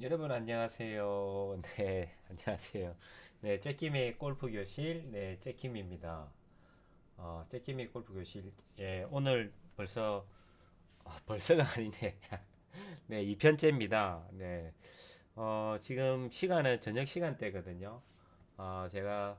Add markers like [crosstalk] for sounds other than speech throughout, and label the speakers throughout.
Speaker 1: 여러분 안녕하세요. [laughs] 네, 안녕하세요. 네, 째킴의 골프 교실, 네, 째킴입니다. 어, 째킴의 골프 교실, 예, 오늘 벌써, 아, [laughs] 벌써가 아니네. [laughs] 네, 2편째입니다. 네, 어, 지금 시간은 저녁 시간대거든요. 어, 제가,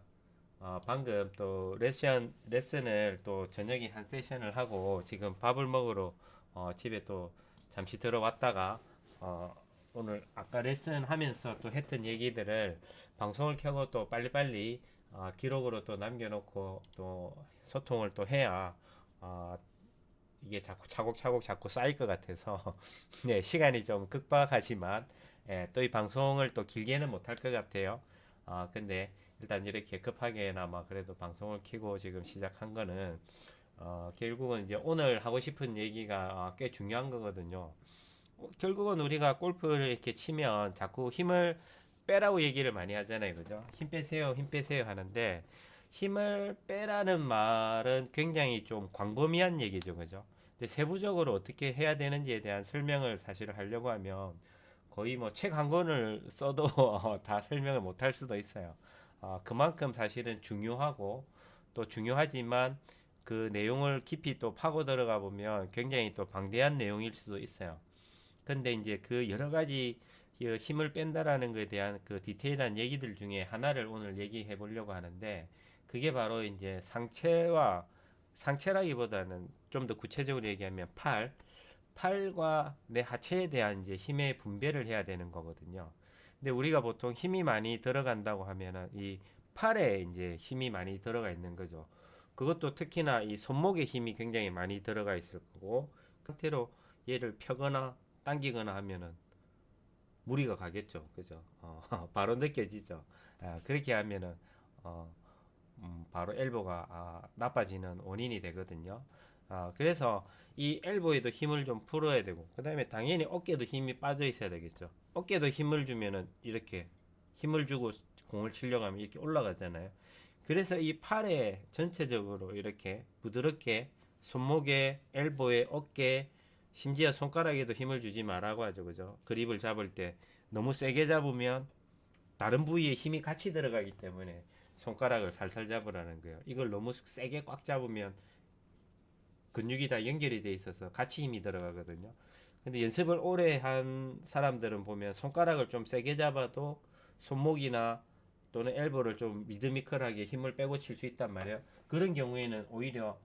Speaker 1: 어, 방금 또 레슨, 레슨을 또 저녁에 한 세션을 하고 지금 밥을 먹으러, 어, 집에 또 잠시 들어왔다가, 어, 오늘 아까 레슨 하면서 또 했던 얘기들을 방송을 켜고 또 빨리빨리 어, 기록으로 또 남겨놓고 또 소통을 또 해야 어, 이게 자꾸 차곡차곡 자꾸 쌓일 것 같아서 [laughs] 네 시간이 좀 급박하지만 예, 또 이 방송을 또 길게는 못할 것 같아요. 아 근데 일단 이렇게 급하게나마 그래도 방송을 켜고 지금 시작한 거는 어, 결국은 이제 오늘 하고 싶은 얘기가 어, 꽤 중요한 거거든요. 어, 결국은 우리가 골프를 이렇게 치면 자꾸 힘을 빼라고 얘기를 많이 하잖아요. 그죠? 힘 빼세요, 힘 빼세요 하는데 힘을 빼라는 말은 굉장히 좀 광범위한 얘기죠. 그죠? 근데 세부적으로 어떻게 해야 되는지에 대한 설명을 사실 하려고 하면 거의 뭐 책 한 권을 써도 [laughs] 다 설명을 못 할 수도 있어요. 어, 그만큼 사실은 중요하고 또 중요하지만 그 내용을 깊이 또 파고 들어가 보면 굉장히 또 방대한 내용일 수도 있어요. 근데 이제 그 여러 가지 그 힘을 뺀다라는 것에 대한 그 디테일한 얘기들 중에 하나를 오늘 얘기해 보려고 하는데 그게 바로 이제 상체와 상체라기보다는 좀 더 구체적으로 얘기하면 팔, 팔과 내 하체에 대한 이제 힘의 분배를 해야 되는 거거든요. 근데 우리가 보통 힘이 많이 들어간다고 하면은 이 팔에 이제 힘이 많이 들어가 있는 거죠. 그것도 특히나 이 손목에 힘이 굉장히 많이 들어가 있을 거고, 그 상태로 얘를 펴거나 당기거나 하면은 무리가 가겠죠. 그죠? 어, [laughs] 바로 느껴지죠. 아, 그렇게 하면은 어, 음, 바로 엘보가 아, 나빠지는 원인이 되거든요. 아, 그래서 이 엘보에도 힘을 좀 풀어야 되고, 그 다음에 당연히 어깨도 힘이 빠져 있어야 되겠죠. 어깨도 힘을 주면은 이렇게 힘을 주고 공을 치려고 하면 이렇게 올라가잖아요. 그래서 이 팔에 전체적으로 이렇게 부드럽게 손목에, 엘보에, 어깨, 심지어 손가락에도 힘을 주지 말라고 하죠. 그죠? 그립을 잡을 때 너무 세게 잡으면 다른 부위에 힘이 같이 들어가기 때문에 손가락을 살살 잡으라는 거예요. 이걸 너무 세게 꽉 잡으면 근육이 다 연결이 돼 있어서 같이 힘이 들어가거든요. 근데 연습을 오래 한 사람들은 보면 손가락을 좀 세게 잡아도 손목이나 또는 엘보를 좀 리드미컬하게 힘을 빼고 칠 수 있단 말이에요. 그런 경우에는 오히려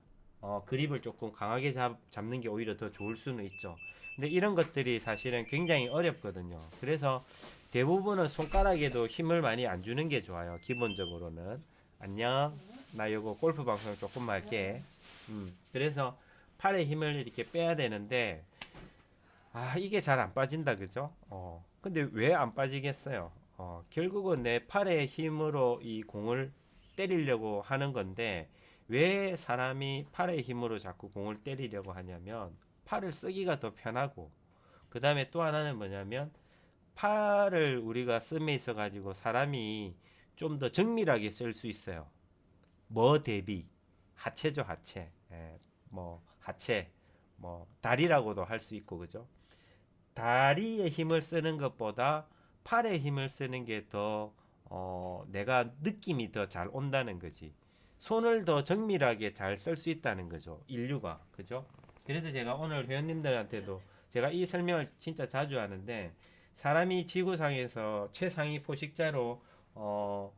Speaker 1: 어, 그립을 조금 강하게 잡, 잡는 게 오히려 더 좋을 수는 있죠. 근데 이런 것들이 사실은 굉장히 어렵거든요. 그래서 대부분은 손가락에도 힘을 많이 안 주는 게 좋아요. 기본적으로는. 안녕. 나 요거 골프 방송 조금 할게. 음, 그래서 팔에 힘을 이렇게 빼야 되는데, 아, 이게 잘 안 빠진다, 그죠? 어, 근데 왜 안 빠지겠어요? 어, 결국은 내 팔의 힘으로 이 공을 때리려고 하는 건데, 왜 사람이 팔의 힘으로 자꾸 공을 때리려고 하냐면, 팔을 쓰기가 더 편하고, 그 다음에 또 하나는 뭐냐면, 팔을 우리가 씀에 있어 가지고 사람이 좀 더 정밀하게 쓸 수 있어요. 뭐 대비 하체죠 하체. 예, 뭐 하체, 뭐 다리라고도 할 수 있고 그죠? 다리에 힘을 쓰는 것보다 팔에 힘을 쓰는 게더 어, 내가 느낌이 더 잘 온다는 거지. 손을 더 정밀하게 잘 쓸 수 있다는 거죠. 인류가. 그죠? 그래서 제가 오늘 회원님들한테도 제가 이 설명을 진짜 자주 하는데 사람이 지구상에서 최상위 포식자로 어,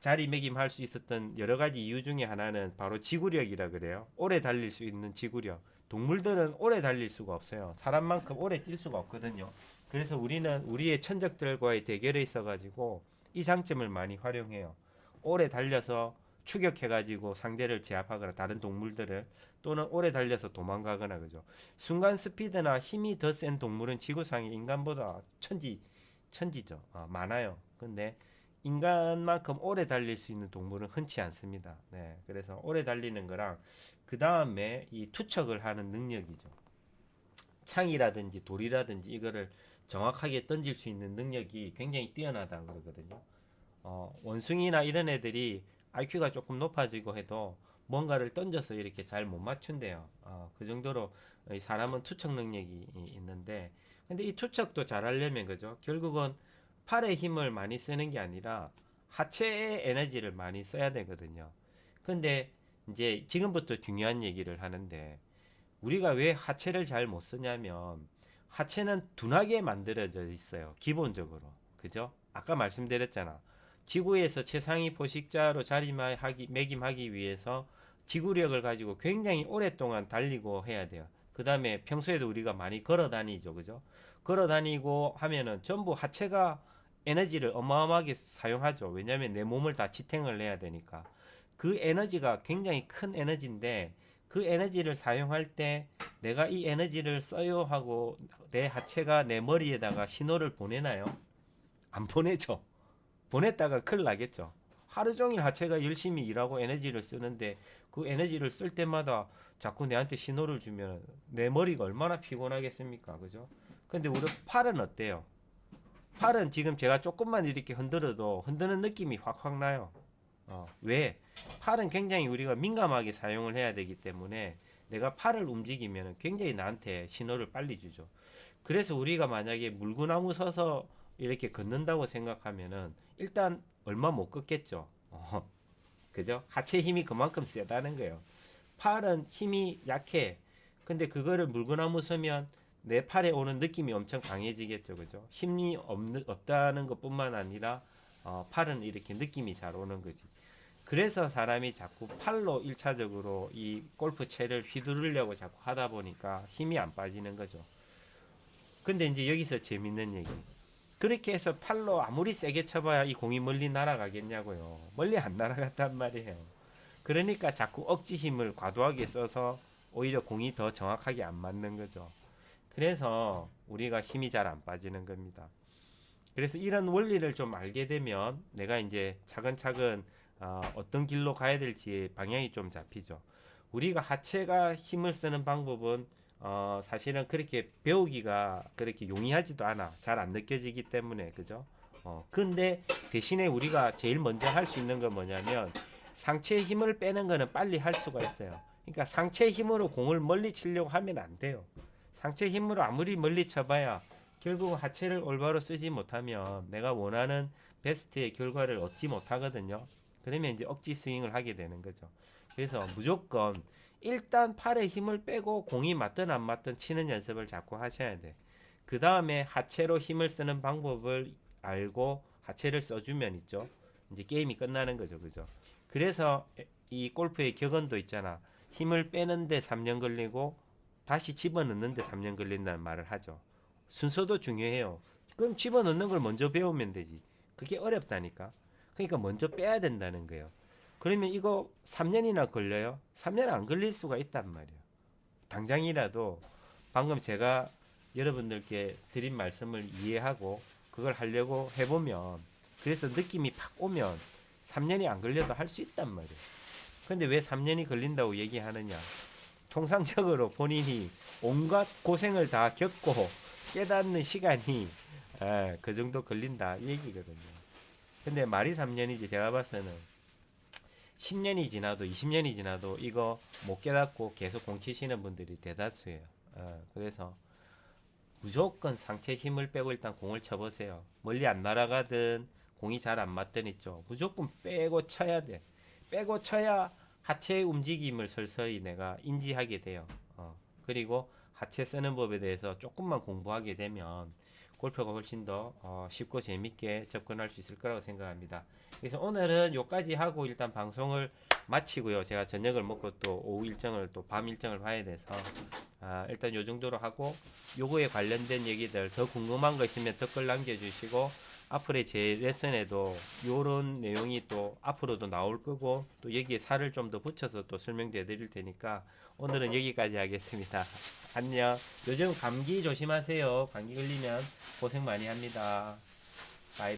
Speaker 1: 자리매김할 수 있었던 여러 가지 이유 중에 하나는 바로 지구력이라 그래요. 오래 달릴 수 있는 지구력. 동물들은 오래 달릴 수가 없어요. 사람만큼 오래 뛸 수가 없거든요. 그래서 우리는 우리의 천적들과의 대결에 있어 가지고 이 장점을 많이 활용해요. 오래 달려서 추격해가지고 상대를 제압하거나 다른 동물들을 또는 오래 달려서 도망가거나 그죠. 순간 스피드나 힘이 더 센 동물은 지구상에 인간보다 천지 천지죠. 아, 많아요. 근데 인간만큼 오래 달릴 수 있는 동물은 흔치 않습니다. 네, 그래서 오래 달리는 거랑 그 다음에 이 투척을 하는 능력이죠. 창이라든지 돌이라든지 이거를 정확하게 던질 수 있는 능력이 굉장히 뛰어나다고 그러거든요. 어, 원숭이나 이런 애들이 IQ가 조금 높아지고 해도 뭔가를 던져서 이렇게 잘 못 맞춘대요. 어, 그 정도로 이 사람은 투척 능력이 이- 있는데 근데 이 투척도 잘 하려면 그죠? 결국은 팔의 힘을 많이 쓰는 게 아니라 하체의 에너지를 많이 써야 되거든요. 근데 이제 지금부터 중요한 얘기를 하는데 우리가 왜 하체를 잘 못 쓰냐면 하체는 둔하게 만들어져 있어요. 기본적으로. 그죠? 아까 말씀드렸잖아. 지구에서 최상위 포식자로 자리매김하기 매김하기 위해서 지구력을 가지고 굉장히 오랫동안 달리고 해야 돼요. 그 다음에 평소에도 우리가 많이 걸어 다니죠. 그죠? 걸어 다니고 하면은 전부 하체가 에너지를 어마어마하게 사용하죠. 왜냐하면 내 몸을 다 지탱을 해야 되니까. 그 에너지가 굉장히 큰 에너지인데 그 에너지를 사용할 때 내가 이 에너지를 써요 하고 내 하체가 내 머리에다가 신호를 보내나요? 안 보내죠. 보냈다가 큰일 나겠죠. 하루 종일 하체가 열심히 일하고 에너지를 쓰는데 그 에너지를 쓸 때마다 자꾸 내한테 신호를 주면 내 머리가 얼마나 피곤하겠습니까? 그죠? 근데 우리 팔은 어때요? 팔은 지금 제가 조금만 이렇게 흔들어도 흔드는 느낌이 확확 나요. 어, 왜? 팔은 굉장히 우리가 민감하게 사용을 해야 되기 때문에 내가 팔을 움직이면 굉장히 나한테 신호를 빨리 주죠. 그래서 우리가 만약에 물구나무 서서 이렇게 걷는다고 생각하면은 일단 얼마 못 걷겠죠. 어, 그죠? 하체 힘이 그만큼 세다는 거예요. 팔은 힘이 약해. 근데 그거를 물구나무 서면 내 팔에 오는 느낌이 엄청 강해지겠죠. 그죠? 힘이 없는, 없다는 것 뿐만 아니라 어, 팔은 이렇게 느낌이 잘 오는 거지. 그래서 사람이 자꾸 팔로 일차적으로이 골프 채를 휘두르려고 자꾸 하다 보니까 힘이 안 빠지는 거죠. 근데 이제 여기서 재밌는 얘기. 그렇게 해서 팔로 아무리 세게 쳐봐야 이 공이 멀리 날아가겠냐고요. 멀리 안 날아갔단 말이에요. 그러니까 자꾸 억지 힘을 과도하게 써서 오히려 공이 더 정확하게 안 맞는 거죠. 그래서 우리가 힘이 잘 안 빠지는 겁니다. 그래서 이런 원리를 좀 알게 되면 내가 이제 차근차근 어, 어떤 길로 가야 될지 방향이 좀 잡히죠. 우리가 하체가 힘을 쓰는 방법은 어, 사실은 그렇게 배우기가 그렇게 용이하지도 않아. 잘 안 느껴지기 때문에 그죠? 어, 근데 대신에 우리가 제일 먼저 할 수 있는 건 뭐냐면 상체의 힘을 빼는 거는 빨리 할 수가 있어요. 그러니까 상체 힘으로 공을 멀리 치려고 하면 안 돼요. 상체 힘으로 아무리 멀리 쳐봐야 결국 하체를 올바로 쓰지 못하면 내가 원하는 베스트의 결과를 얻지 못하거든요. 그러면 이제 억지 스윙을 하게 되는 거죠. 그래서 무조건 일단 팔에 힘을 빼고 공이 맞든 안 맞든 치는 연습을 자꾸 하셔야 돼. 그 다음에 하체로 힘을 쓰는 방법을 알고 하체를 써주면 있죠. 이제 게임이 끝나는 거죠. 그죠? 그래서 이 골프의 격언도 있잖아. 힘을 빼는데 3년 걸리고 다시 집어넣는데 3년 걸린다는 말을 하죠. 순서도 중요해요. 그럼 집어넣는 걸 먼저 배우면 되지. 그게 어렵다니까. 그러니까 먼저 빼야 된다는 거예요. 그러면 이거 3년이나 걸려요? 3년 안 걸릴 수가 있단 말이에요. 당장이라도 방금 제가 여러분들께 드린 말씀을 이해하고 그걸 하려고 해보면 그래서 느낌이 팍 오면 3년이 안 걸려도 할 수 있단 말이에요. 근데 왜 3년이 걸린다고 얘기하느냐? 통상적으로 본인이 온갖 고생을 다 겪고 깨닫는 시간이 에, 그 정도 걸린다 이 얘기거든요. 근데 말이 3년이지 제가 봐서는 10년이 지나도 20년이 지나도 이거 못 깨닫고 계속 공치시는 분들이 대다수예요. 어, 그래서 무조건 상체 힘을 빼고 일단 공을 쳐보세요. 멀리 안 날아가든 공이 잘 안 맞든 있죠. 무조건 빼고 쳐야 돼. 빼고 쳐야 하체의 움직임을 서서히 내가 인지하게 돼요. 어, 그리고 하체 쓰는 법에 대해서 조금만 공부하게 되면 골프가 훨씬 더 어, 쉽고 재밌게 접근할 수 있을 거라고 생각합니다. 그래서 오늘은 여기까지 하고 일단 방송을 마치고요. 제가 저녁을 먹고 또 오후 일정을 또 밤 일정을 봐야 돼서 아, 일단 요 정도로 하고 요거에 관련된 얘기들 더 궁금한 거 있으면 댓글 남겨주시고 앞으로의 제 레슨에도 요런 내용이 또 앞으로도 나올 거고 또 여기에 살을 좀 더 붙여서 또 설명해 드릴 테니까 오늘은 여기까지 하겠습니다. 안녕. 요즘 감기 조심하세요. 감기 걸리면 고생 많이 합니다.